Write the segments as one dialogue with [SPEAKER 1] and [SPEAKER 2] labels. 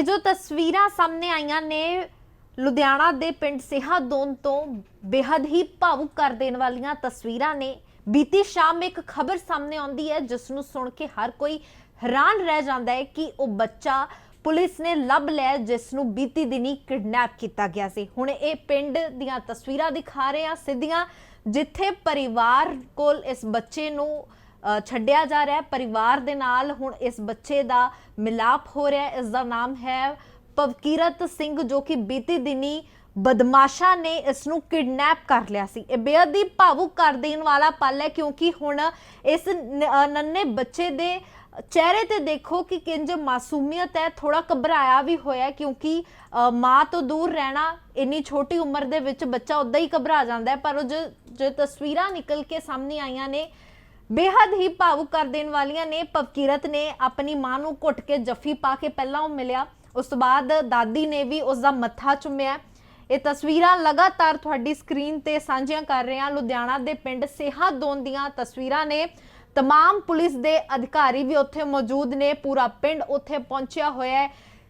[SPEAKER 1] ਇਹ ਜੋ ਤਸਵੀਰਾਂ ਸਾਹਮਣੇ ਆਈਆਂ ਨੇ, ਲੁਧਿਆਣਾ ਦੇ ਪਿੰਡ ਸਿਹਾਦੋਨ ਤੋਂ ਬੇहद ਹੀ ਭਾਵੁਕ ਕਰ ਦੇਣ ਵਾਲੀਆਂ ਤਸਵੀਰਾਂ ਨੇ। ਬੀਤੀ ਸ਼ਾਮ ਇੱਕ ਖਬਰ ਸਾਹਮਣੇ ਆਉਂਦੀ ਹੈ, ਜਿਸ ਨੂੰ ਸੁਣ ਕੇ ਹਰ ਕੋਈ ਹੈਰਾਨ ਰਹਿ ਜਾਂਦਾ ਹੈ ਕਿ ਉਹ ਬੱਚਾ ਪੁਲਿਸ ਨੇ ਲੱਭ ਲਿਆ, ਜਿਸ ਨੂੰ ਬੀਤੀ ਦਿਨੀ ਕਿਡਨੈਪ ਕੀਤਾ ਗਿਆ ਸੀ। ਹੁਣ ਇਹ ਪਿੰਡ ਦੀਆਂ ਤਸਵੀਰਾਂ ਦਿਖਾ ਰਹੇ ਆ ਸਿੱਧੀਆਂ ਜਿੱਥੇ ਪਰਿਵਾਰ ਕੋਲ ਇਸ ਬੱਚੇ ਨੂੰ ਛੱਡਿਆ ਜਾ ਰਿਹਾ ਹੈ। ਪਰਿਵਾਰ ਦੇ ਨਾਲ ਹੁਣ ਇਸ ਬੱਚੇ ਦਾ ਮਿਲਾਪ ਹੋ ਰਿਹਾ ਹੈ। ਇਸ ਦਾ ਨਾਮ ਹੈ ਪਵਕੀਰਤ ਸਿੰਘ ਜੋ ਕਿ ਬੀਤੀ ਦਿਨੀ ਬਦਮਾਸ਼ਾਂ ਨੇ ਇਸ ਨੂੰ ਕਿਡਨੈਪ ਕਰ ਲਿਆ ਸੀ। ਇਹ ਬੇਅਦ ਹੀ ਭਾਵੁਕ ਕਰ ਦੇਣ ਵਾਲਾ ਪਲ ਹੈ ਕਿਉਂਕਿ ਹੁਣ ਇਸ ਨ- ਨੰਨੇ ਬੱਚੇ ਦੇ ਚਿਹਰੇ ਤੇ ਦੇਖੋ ਕਿ ਕਿੰਜ ਮਾਸੂਮੀਅਤ ਹੈ। ਥੋੜਾ ਘਬਰਾਇਆ ਵੀ ਹੋਇਆ ਕਿਉਂਕਿ ਅ, ਮਾਂ ਤੋਂ ਦੂਰ ਰਹਿਣਾ ਇੰਨੀ ਛੋਟੀ ਉਮਰ ਦੇ ਵਿੱਚ ਬੱਚਾ ਉਦਾਂ ਹੀ ਘਬਰਾ ਜਾਂਦਾ ਹੈ। ਪਰ ਉਹ ਜੋ ਤਸਵੀਰਾਂ ਨਿਕਲ ਕੇ ਸਾਹਮਣੇ ਆਈਆਂ ਨੇ ਬੇਹੱਦ ਹੀ ਭਾਵੁਕ ਕਰ ਦੇਣ ਵਾਲੀਆਂ ਨੇ ਪਵਕੀਰਤ ਨੇ ਆਪਣੀ ਮਾਂ ਨੂੰ ਘੁੱਟ ਕੇ ਜੱਫੀ ਪਾ ਕੇ ਪਹਿਲਾਂ ਉਹ ਮਿਲਿਆ ਉਸ ਤੋਂ ਬਾਅਦ ਦਾਦੀ ਨੇ ਵੀ ਉਸ ਦਾ ਮੱਥਾ ਚੁੰਮਿਆ ਇਹ ਤਸਵੀਰਾਂ ਲਗਾਤਾਰ ਤੁਹਾਡੀ ਸਕਰੀਨ ਤੇ ਸਾਂਝੀਆਂ ਕਰ ਰਹੇ ਹਾਂ ਲੁਧਿਆਣਾ ਦੇ ਪਿੰਡ ਸੇਹਾਦੋਨ ਦੀਆਂ ਤਸਵੀਰਾਂ ਨੇ तमाम ਪੁਲਿਸ ਦੇ ਅਧਿਕਾਰੀ ਵੀ ਉੱਥੇ ਮੌਜੂਦ ਨੇ ਪੂਰਾ ਪਿੰਡ ਉੱਥੇ ਪਹੁੰਚਿਆ ਹੋਇਆ ਹੈ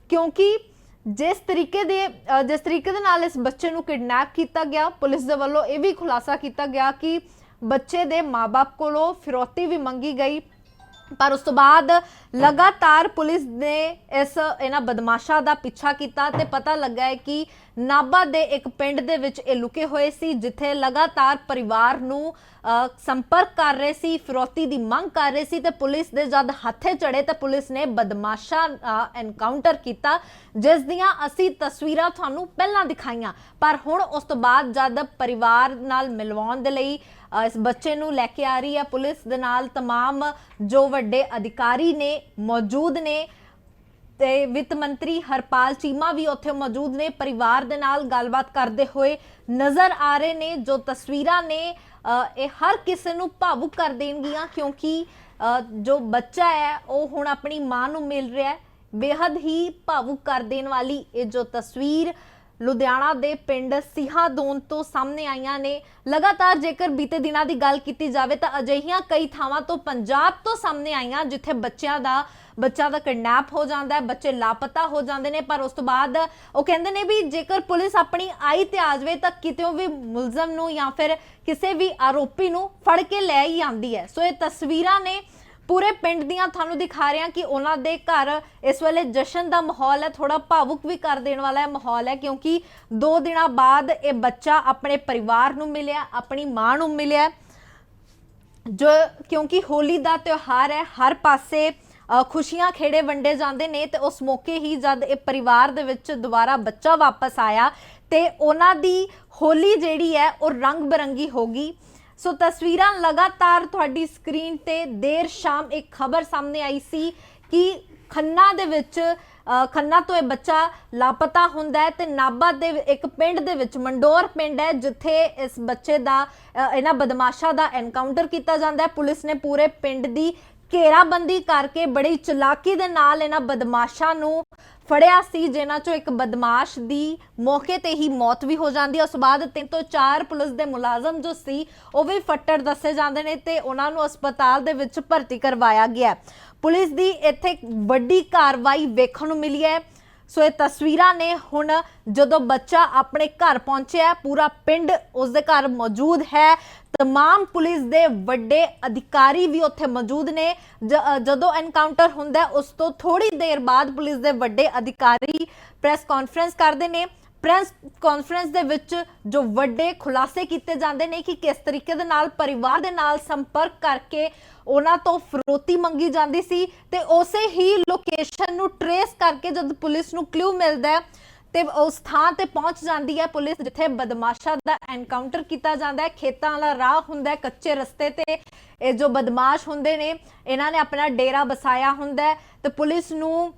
[SPEAKER 1] ਕਿਉਂਕਿ ਜਿਸ ਤਰੀਕੇ ਦੇ ਅ, ਜਿਸ ਤਰੀਕੇ ਦੇ ਨਾਲ ਇਸ ਬੱਚੇ ਨੂੰ ਕਿਡਨੈਪ ਕੀਤਾ ਗਿਆ ਪੁਲਿਸ ਦੇ ਵੱਲੋਂ ਇਹ ਵੀ ਖੁਲਾਸਾ ਕੀਤਾ ਗਿਆ ਕਿ ਬੱਚੇ ਦੇ ਮਾਪੇ ਕੋਲੋਂ ਫਿਰੌਤੀ ਵੀ ਮੰਗੀ ਗਈ। ਪਰ ਉਸ ਤੋਂ ਬਾਅਦ ਲਗਾਤਾਰ ਪੁਲਿਸ ਨੇ ਇਸ ਇਹਨਾਂ ਬਦਮਾਸ਼ਾਂ ਦਾ ਪਿੱਛਾ ਕੀਤਾ ਤੇ ਪਤਾ ਲੱਗਾ ਹੈ ਕਿ ਨਾਭਾ ਦੇ ਇੱਕ ਪਿੰਡ ਦੇ ਵਿੱਚ ਇਹ ਲੁਕੇ ਹੋਏ ਸੀ, ਜਿੱਥੇ ਲਗਾਤਾਰ ਪਰਿਵਾਰ ਨੂੰ ਸੰਪਰਕ ਕਰ ਰਹੇ ਸੀ ਫਿਰੌਤੀ ਦੀ ਮੰਗ ਕਰ ਰਹੇ ਸੀ ਤੇ ਪੁਲਿਸ ਦੇ ਜਦ ਹੱਥੇ ਚੜੇ ਤਾਂ ਪੁਲਿਸ ਨੇ ਬਦਮਾਸ਼ਾਂ ਐਨਕਾਊਂਟਰ ਕੀਤਾ ਜਿਸ ਦੀਆਂ ਅਸੀਂ ਤਸਵੀਰਾਂ ਤੁਹਾਨੂੰ ਪਹਿਲਾਂ ਦਿਖਾਈਆਂ ਪਰ ਹੁਣ ਉਸ ਤੋਂ ਬਾਅਦ ਜਦ ਪਰਿਵਾਰ ਨਾਲ ਮਿਲਵਾਉਣ ਦੇ ਲਈ ਅ, ਇਸ ਬੱਚੇ ਨੂੰ ਲੈ ਕੇ ਆ ਰਹੀ ਹੈ ਪੁਲਿਸ ਦੇ ਨਾਲ तमाम ਜੋ ਵੱਡੇ ਅਧਿਕਾਰੀ ਨੇ ਮੌਜੂਦ ਨੇ ਤੇ ਵਿੱਤ ਮੰਤਰੀ ਹਰਪਾਲ ਚੀਮਾ ਵੀ ਉੱਥੇ ਮੌਜੂਦ ਨੇ। ਪਰਿਵਾਰ ਦੇ ਨਾਲ ਗੱਲਬਾਤ ਕਰਦੇ ਹੋਏ ਨਜ਼ਰ ਆ ਰਹੇ ਨੇ ਜੋ ਤਸਵੀਰਾਂ ਨੇ ਅ, ਇਹ ਹਰ ਕਿਸੇ ਨੂੰ ਭਾਵੁਕ ਕਰ ਦੇਣਗੀਆਂ ਕਿਉਂਕਿ ਅ, ਜੋ ਬੱਚਾ ਹੈ ਉਹ ਹੁਣ ਆਪਣੀ ਮਾਂ ਨੂੰ ਮਿਲ ਰਿਹਾ ਹੈ। ਬੇहद ਹੀ ਭਾਵੁਕ ਕਰ ਦੇਣ ਵਾਲੀ ਇਹ ਜੋ ਤਸਵੀਰ ਲੁਧਿਆਣਾ ਦੇ ਪਿੰਡ ਸਿਹਾਦੋਨ ਤੋਂ ਸਾਹਮਣੇ ਆਈਆਂ ਨੇ। ਲਗਾਤਾਰ ਜੇਕਰ ਬੀਤੇ ਦਿਨਾਂ ਦੀ ਗੱਲ ਕੀਤੀ ਜਾਵੇ ਤਾਂ ਅਜਿਹੀਆਂ ਕਈ ਥਾਵਾਂ ਤੋਂ ਪੰਜਾਬ ਤੋਂ ਸਾਹਮਣੇ ਆਈਆਂ, ਜਿੱਥੇ ਬੱਚਿਆਂ ਦਾ ਬੱਚਾ ਦਾ ਕਿਡਨੈਪ ਹੋ ਜਾਂਦਾ ਹੈ, ਬੱਚੇ ਲਾਪਤਾ ਹੋ ਜਾਂਦੇ ਨੇ। ਪਰ ਉਸ ਤੋਂ ਬਾਅਦ ਉਹ ਕਹਿੰਦੇ ਨੇ ਵੀ ਜੇਕਰ ਪੁਲਿਸ ਆਪਣੀ ਆਈ ਤੇ ਆ ਜਾਵੇ ਤਾਂ ਕਿਤੇੋਂ ਵੀ ਮੁਲਜ਼ਮ ਨੂੰ ਜਾਂ ਫਿਰ ਕਿਸੇ ਵੀ ਆਰੋਪੀ ਨੂੰ ਫੜ ਕੇ ਲੈ ਹੀ ਆਂਦੀ ਹੈ। ਸੋ ਇਹ ਤਸਵੀਰਾਂ ਨੇ ਪੂਰੇ ਪਿੰਡ ਦੀਆਂ ਤੁਹਾਨੂੰ ਦਿਖਾ ਰਿਹਾ ਕਿ ਉਹਨਾਂ ਦੇ ਘਰ ਇਸ ਵੇਲੇ ਜਸ਼ਨ ਦਾ ਮਾਹੌਲ ਹੈ ਥੋੜਾ ਭਾਵੁਕ ਵੀ ਕਰ ਦੇਣ ਵਾਲਾ ਹੈ ਮਾਹੌਲ ਹੈ ਕਿਉਂਕਿ 2 ਦਿਨਾਂ ਬਾਅਦ ਇਹ ਬੱਚਾ ਆਪਣੇ ਪਰਿਵਾਰ ਨੂੰ ਮਿਲਿਆ, ਆਪਣੀ ਮਾਂ ਨੂੰ ਮਿਲਿਆ। ਜੋ ਕਿਉਂਕਿ ਹੋਲੀ ਦਾ ਤਿਉਹਾਰ ਹੈ, ਹਰ ਪਾਸੇ ਖੁਸ਼ੀਆਂ ਖੇੜੇ ਵੰਡੇ ਜਾਂਦੇ ਨੇ ਤੇ ਉਸ ਮੌਕੇ ਹੀ ਜਦ ਇਹ ਪਰਿਵਾਰ ਦੇ ਵਿੱਚ ਦੁਬਾਰਾ ਬੱਚਾ ਵਾਪਸ ਆਇਆ ਤੇ ਉਹਨਾਂ ਦੀ ਹੋਲੀ ਜਿਹੜੀ ਹੈ, ਉਹ ਰੰਗ ਬਰੰਗੀ ਹੋ ਗਈ। ਸੋ ਤਸਵੀਰਾਂ ਲਗਾਤਾਰ ਤੁਹਾਡੀ ਸਕਰੀਨ ਤੇ ਦੇਰ ਸ਼ਾਮ ਇੱਕ ਖਬਰ ਸਾਹਮਣੇ ਆਈ ਸੀ ਕਿ ਖੰਨਾ ਦੇ ਵਿੱਚ ਖੰਨਾ ਤੋਂ ਇਹ ਬੱਚਾ ਲਾਪਤਾ ਹੁੰਦਾ ਹੈ ਤੇ ਨਾਭਾ ਦੇ ਇੱਕ ਪਿੰਡ ਦੇ ਵਿੱਚ, ਮੰਡੋਰ ਪਿੰਡ ਹੈ, ਜਿੱਥੇ ਇਸ ਬੱਚੇ ਦਾ ਇਹਨਾਂ ਬਦਮਾਸ਼ਾਂ ਦਾ ਐਨਕਾਊਂਟਰ ਕੀਤਾ ਜਾਂਦਾ ਹੈ। ਪੁਲਿਸ ਨੇ ਪੂਰੇ ਪਿੰਡ ਦੀ ਘੇਰਾਬੰਦੀ ਕਰਕੇ ਬੜੀ ਚਲਾਕੀ ਦੇ ਨਾਲ ਇਹਨਾਂ ਬਦਮਾਸ਼ਾਂ ਨੂੰ ਫੜਿਆ ਸੀ, ਜਿਨ੍ਹਾਂ ਚੋਂ ਇੱਕ ਬਦਮਾਸ਼ ਦੀ ਮੌਕੇ ਤੇ ਹੀ ਮੌਤ ਵੀ ਹੋ ਜਾਂਦੀ ਹੈ। ਉਸ ਤੋਂ ਬਾਅਦ ਤਿੰਨ ਤੋਂ ਚਾਰ ਪੁਲਿਸ ਦੇ ਮੁਲਾਜ਼ਮ ਜੋ ਸੀ, ਉਹ ਵੀ ਫੱਟੜ ਦੱਸੇ ਜਾਂਦੇ ਨੇ ਤੇ ਉਹਨਾਂ ਨੂੰ ਹਸਪਤਾਲ ਦੇ ਵਿੱਚ ਭਰਤੀ ਕਰਵਾਇਆ ਗਿਆ। ਪੁਲਿਸ ਦੀ ਇੱਥੇ ਵੱਡੀ ਕਾਰਵਾਈ ਵੇਖਣ ਨੂੰ ਮਿਲੀ ਹੈ। ਸੋ ਇਹ ਤਸਵੀਰਾਂ ਨੇ ਹੁਣ ਜਦੋਂ ਬੱਚਾ ਆਪਣੇ ਘਰ ਪਹੁੰਚਿਆ ਪੂਰਾ ਪਿੰਡ ਉਸ ਦੇ ਘਰ ਮੌਜੂਦ ਹੈ। ਤਮਾਮ ਪੁਲਿਸ ਦੇ ਵੱਡੇ ਅਧਿਕਾਰੀ ਵੀ ਉੱਥੇ ਮੌਜੂਦ ਨੇ। ਜਦੋਂ ਐਨਕਾਊਂਟਰ ਹੁੰਦਾ ਉਸ ਤੋਂ ਥੋੜੀ ਦੇਰ ਬਾਅਦ ਪੁਲਿਸ ਦੇ ਵੱਡੇ ਅਧਿਕਾਰੀ ਪ੍ਰੈਸ ਕਾਨਫਰੰਸ ਕਰਦੇ ਨੇ। ਪ੍ਰੈਸ ਕਾਨਫਰੰਸ ਦੇ ਵਿੱਚ ਜੋ ਵੱਡੇ ਖੁਲਾਸੇ ਕੀਤੇ ਜਾਂਦੇ ਨੇ ਕਿ ਕਿਸ ਤਰੀਕੇ ਦੇ ਨਾਲ ਪਰਿਵਾਰ ਦੇ ਨਾਲ ਸੰਪਰਕ ਕਰਕੇ ਉਹਨਾਂ ਤੋਂ ਫਰੋਤੀ ਮੰਗੀ ਜਾਂਦੀ ਸੀ ਤੇ ਉਸੇ ਹੀ ਲੋਕੇਸ਼ਨ ਨੂੰ ਟਰੇਸ ਕਰਕੇ ਜਦ ਪੁਲਿਸ ਨੂੰ ਕਲੂ ਮਿਲਦਾ ਹੈ ਤੇ ਉਸ ਥਾਂ ਤੇ ਪਹੁੰਚ ਜਾਂਦੀ ਹੈ ਪੁਲਿਸ ਜਿੱਥੇ ਬਦਮਾਸ਼ਾਂ ਦਾ ਐਨਕਾਊਂਟਰ ਕੀਤਾ ਜਾਂਦਾ ਹੈ। ਖੇਤਾਂ ਵਾਲਾ ਰਾਹ ਹੁੰਦਾ ਹੈ, ਕੱਚੇ ਰਸਤੇ ਤੇ ਇਹ ਜੋ ਬਦਮਾਸ਼ ਹੁੰਦੇ ਨੇ, ਇਹਨਾਂ ਨੇ ਆਪਣਾ ਡੇਰਾ ਬਸਾਇਆ ਹੁੰਦਾ ਹੈ ਤੇ ਪੁਲਿਸ ਨੂੰ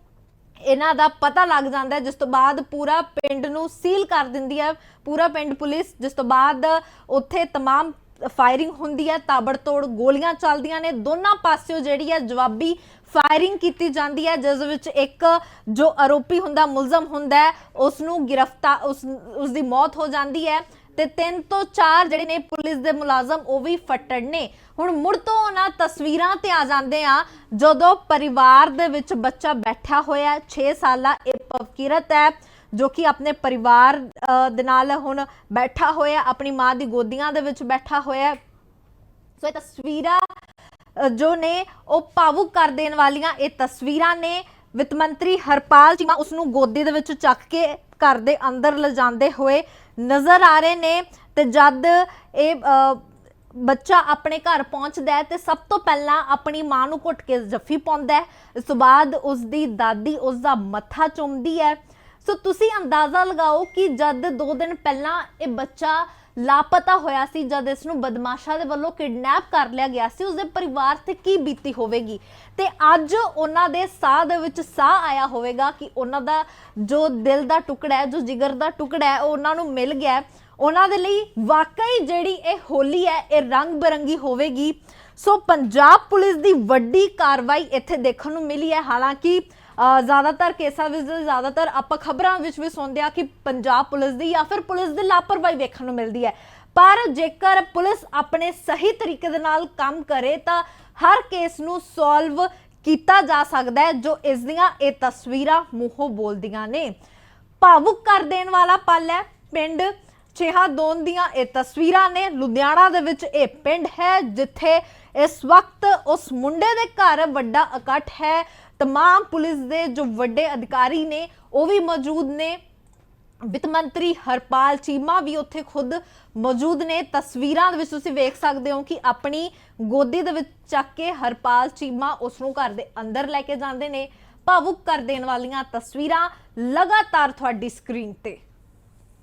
[SPEAKER 1] ਇਹਨਾਂ ਦਾ ਪਤਾ ਲੱਗ ਜਾਂਦਾ ਹੈ ਜਿਸ ਤੋਂ ਬਾਅਦ ਪੂਰਾ ਪਿੰਡ ਨੂੰ ਸੀਲ ਕਰ ਦਿੰਦੀ ਹੈ ਪੂਰਾ ਪਿੰਡ ਪੁਲਿਸ ਜਿਸ ਤੋਂ ਬਾਅਦ ਉੱਥੇ तमाम ਫਾਇਰਿੰਗ ਹੁੰਦੀ ਹੈ ਤਾਬੜਤੋੜ ਗੋਲੀਆਂ ਚੱਲਦੀਆਂ ਨੇ ਦੋਨਾਂ ਪਾਸਿਓਂ ਜਿਹੜੀ ਹੈ ਜਵਾਬੀ ਫਾਇਰਿੰਗ ਕੀਤੀ ਜਾਂਦੀ ਹੈ ਜਿਸ ਵਿੱਚ ਇੱਕ ਜੋ ਆਰੋਪੀ ਹੁੰਦਾ ਮੁਲਜ਼ਮ ਹੁੰਦਾ ਹੈ ਉਸ ਨੂੰ ਗ੍ਰਿਫਤਾਰ ਉਸ ਉਸ ਦੀ ਮੌਤ ਹੋ ਜਾਂਦੀ ਹੈ ਤੇ ਤਿੰਨ ਤੋਂ ਚਾਰ ਜਿਹੜੇ ਨੇ ਪੁਲਿਸ ਦੇ ਮੁਲਾਜ਼ਮ, ਉਹ ਵੀ ਫੱਟੜ ਨੇ। ਹੁਣ ਮੁੜ ਤੋਂ ਉਹਨਾਂ ਤਸਵੀਰਾਂ ਤੇ ਆ ਜਾਂਦੇ ਆ, ਜਦੋਂ ਪਰਿਵਾਰ ਦੇ ਵਿੱਚ ਬੱਚਾ ਬੈਠਾ ਹੋਇਆ 6 ਸਾਲਾ ਇਹ ਪਵਕਿਰਤ ਹੈ, ਜੋ ਕਿ ਆਪਣੇ ਪਰਿਵਾਰ ਦੇ ਨਾਲ ਹੁਣ ਬੈਠਾ ਹੋਇਆ, ਆਪਣੀ ਮਾਂ ਦੀ ਗੋਦੀਆਂ ਦੇ ਵਿੱਚ ਬੈਠਾ ਹੋਇਆ ਸੋ ਇਹ ਤਸਵੀਰਾਂ ਜੋ ਨੇ, ਉਹ ਭਾਵੁਕ ਕਰ ਦੇਣ ਵਾਲੀਆਂ ਇਹ ਤਸਵੀਰਾਂ ਨੇ। ਵਿੱਤ ਮੰਤਰੀ ਹਰਪਾਲ ਚੀਮਾ ਉਸ ਨੂੰ ਗੋਦੀ ਦੇ ਵਿੱਚ ਚੱਕ ਕੇ ਘਰ ਦੇ ਅੰਦਰ ਲਿਜਾਂਦੇ ਹੋਏ ਨਜ਼ਰ ਆ ਰਹੇ ਨੇ ਤੇ ਜਦ ਇਹ ਬੱਚਾ ਆਪਣੇ ਘਰ ਪਹੁੰਚਦਾ ਹੈ ਤੇ ਸਭ ਤੋਂ ਪਹਿਲਾਂ ਆਪਣੀ ਮਾਂ ਨੂੰ ਘੁੱਟ ਕੇ ਜੱਫੀ ਪਾਉਂਦਾ ਹੈ। ਇਸ ਤੋਂ ਬਾਅਦ ਉਸ ਦੀ ਦਾਦੀ ਉਸ ਦਾ ਮੱਥਾ ਚੁੰਮਦੀ ਹੈ। ਸੋ ਤੁਸੀਂ ਅੰਦਾਜ਼ਾ ਲਗਾਓ ਕਿ ਜਦ 2 ਦਿਨ ਪਹਿਲਾਂ ਇਹ ਬੱਚਾ ਲਾਪਤਾ ਹੋਇਆ ਸੀ ਜਦ ਇਸ ਨੂੰ ਬਦਮਾਸ਼ਾਂ ਦੇ ਵੱਲੋਂ ਕਿਡਨੈਪ ਕਰ ਲਿਆ ਗਿਆ ਸੀ, ਉਸਦੇ ਪਰਿਵਾਰ ਤੇ ਕੀ ਬੀਤੀ ਹੋਵੇਗੀ? ਤੇ ਅੱਜ ਉਹਨਾਂ ਦੇ ਸਾਹ ਦੇ ਵਿੱਚ ਸਾਹ ਆਇਆ ਹੋਵੇਗਾ ਕਿ ਉਹਨਾਂ ਦਾ ਜੋ ਦਿਲ ਦਾ ਟੁਕੜਾ ਹੈ, ਜੋ ਜਿਗਰ ਦਾ ਟੁਕੜਾ ਹੈ, ਉਹ ਉਹਨਾਂ ਨੂੰ ਮਿਲ ਗਿਆ ਉਹਨਾਂ ਦੇ ਲਈ ਵਾਕਈ ਜਿਹੜੀ ਇਹ ਹੋਲੀ ਹੈ, ਇਹ ਰੰਗ ਬਰੰਗੀ ਹੋਵੇਗੀ। ਸੋ ਪੰਜਾਬ ਪੁਲਿਸ ਦੀ ਵੱਡੀ ਕਾਰਵਾਈ ਇੱਥੇ ਦੇਖਣ ਨੂੰ ਮਿਲੀ ਹੈ। ਹਾਲਾਂਕਿ ਜ਼ਿਆਦਾਤਰ ਕੇਸਾਂ ਵਿੱਚ, ਜ਼ਿਆਦਾਤਰ ਆਪਾਂ ਖਬਰਾਂ ਵਿੱਚ ਵੀ ਸੁਣਦੇ ਆ ਕਿ ਪੰਜਾਬ ਪੁਲਿਸ ਦੀ ਜਾਂ ਫਿਰ ਪੁਲਿਸ ਦੀ ਲਾਪਰਵਾਹੀ ਵੇਖਣ ਨੂੰ ਮਿਲਦੀ ਹੈ। ਪਰ ਜੇਕਰ ਪੁਲਿਸ ਆਪਣੇ ਸਹੀ ਤਰੀਕੇ ਦੇ ਨਾਲ ਕੰਮ ਕਰੇ ਤਾਂ ਹਰ ਕੇਸ ਨੂੰ ਸੋਲਵ ਕੀਤਾ ਜਾ ਸਕਦਾ ਹੈ, ਜੋ ਇਸ ਦੀਆਂ ਇਹ ਤਸਵੀਰਾਂ ਮੂੰਹੋਂ ਬੋਲਦੀਆਂ ਨੇ। ਭਾਵੁਕ ਕਰ ਦੇਣ ਵਾਲਾ ਪਲ ਹੈ, ਪਿੰਡ ਛੇਹਾ ਦੋਨ ਦੀਆਂ ਇਹ ਤਸਵੀਰਾਂ ਨੇ। ਲੁਧਿਆਣਾ ਦੇ ਵਿੱਚ ਇਹ ਪਿੰਡ ਹੈ, ਜਿੱਥੇ ਇਸ ਵਕਤ ਉਸ ਮੁੰਡੇ ਦੇ ਘਰ ਵੱਡਾ ਇਕੱਠ ਹੈ। तमाम ਪੁਲਿਸ ਦੇ ਜੋ ਵੱਡੇ ਅਧਿਕਾਰੀ ਨੇ ਉਹ ਵੀ ਮੌਜੂਦ ਨੇ ਵਿੱਤ ਮੰਤਰੀ ਹਰਪਾਲ ਚੀਮਾ ਵੀ ਉੱਥੇ ਖੁਦ ਮੌਜੂਦ ਨੇ ਤਸਵੀਰਾਂ ਦੇ ਵਿੱਚ ਤੁਸੀਂ ਵੇਖ ਸਕਦੇ ਹੋ ਕਿ ਆਪਣੀ ਗੋਦੀ ਦੇ ਵਿੱਚ ਚੱਕ ਕੇ ਹਰਪਾਲ ਚੀਮਾ ਉਸ ਨੂੰ ਘਰ ਦੇ ਅੰਦਰ ਲੈ ਕੇ ਜਾਂਦੇ ਨੇ ਭਾਵੁਕ ਕਰ ਦੇਣ ਵਾਲੀਆਂ ਤਸਵੀਰਾਂ ਲਗਾਤਾਰ ਤੁਹਾਡੀ ਸਕਰੀਨ ਤੇ